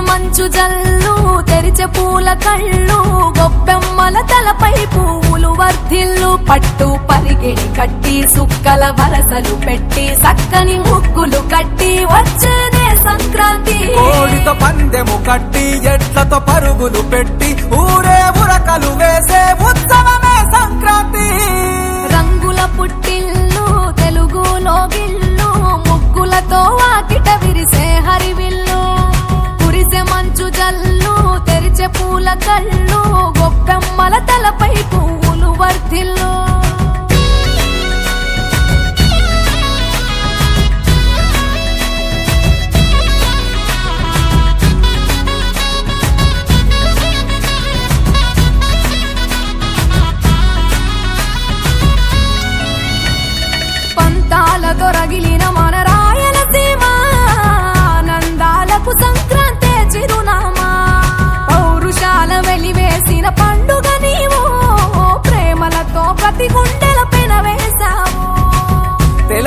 మంచు జల్లు తెరిచే పూల కళ్ళు గొప్పెమ్మల తలపై పువ్వులు వర్ధిల్లు పట్టు పరిగెడి కట్టి సుక్కల వరసలు పెట్టి సక్కని ముక్కులు కట్టి వచ్చేదే సంక్రాంతి. కోడితో పందెము కట్టి ఎట్లతో పరుగులు పెట్టి ఊరే ఉరకలు వేసే ఉత్సవం కళ్ళు గొప్పెమ్మల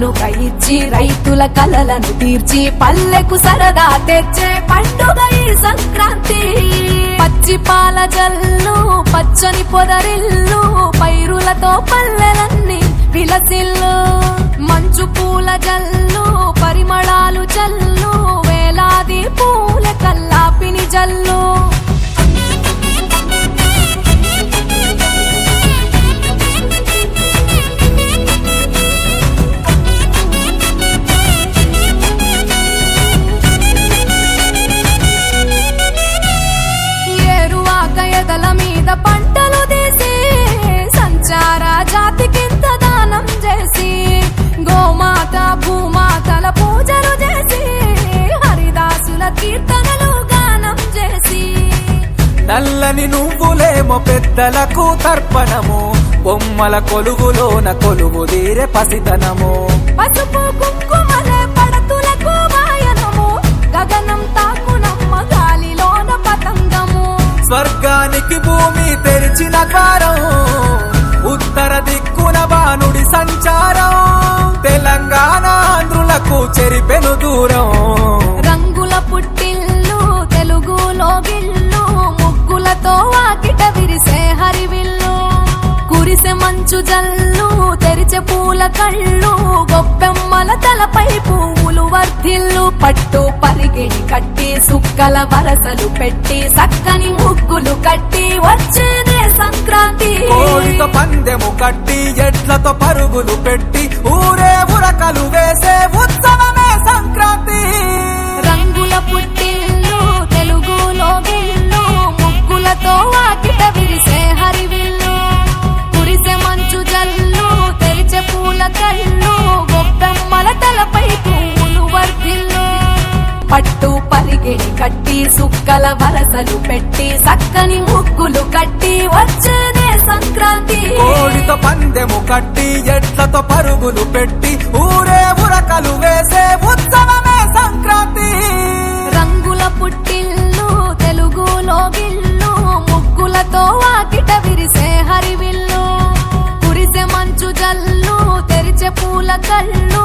కానుక ఇచ్చి రైతుల కలలను తీర్చి పల్లెకు సరదా తెచ్చే పండుగ ఈ సంక్రాంతి. పచ్చి పాల జల్లు పచ్చని పొదరిల్లు పైరులతో పల్లెలన్నీ విలసిల్లు. పంటలు తీసి సంచార జాతికింత దానం చేసి గోమాత భూమాతల పూజలు చేసి హరిదాసుల కీర్తనలు గానం చేసి. నల్లని నువ్వులేమో పెద్దలకు తర్పణము బొమ్మల కొలువులోన కొలువు తీరే పసితనము. పసుపు సంచారం. తెలంగాణ ఆంధ్రులకు చెరిపెను దూరం. రంగుల పుట్టిల్లు తెలుగులో గిల్లు ముగ్గులతో వాకిట విరిసే హరివిల్లు. కురిసే మంచు జల్లు తెరిచే పూల కళ్ళు గొప్పెమ్మల తలపై పువ్వులు వర్ధిల్లు. పట్టు పరిగెడి కట్టి సుక్కల వరసలు పెట్టి సక్కని ముగ్గులు కట్టి వచ్చేది సంక్రాంతి. కోడితో పందెము కట్టి ఎట్లతో పరుగులు పెట్టి ఊరే ఉరకలు వేసే వరసలు పెట్టి సక్కని ముగ్గులు కట్టి వచ్చేదే సంక్రాంతి. కోడితో పందెము కట్టి ఎట్లతో పరుగులు పెట్టి ఊరే ఉరకలు వేసే ఉత్సవమే సంక్రాంతి. రంగుల పుట్టిల్లు తెలుగులో గిల్లు ముగ్గులతో వాకిట విరిసే హరివిల్లు. కురిసే మంచు జల్లు తెరిచే పూల కళ్ళు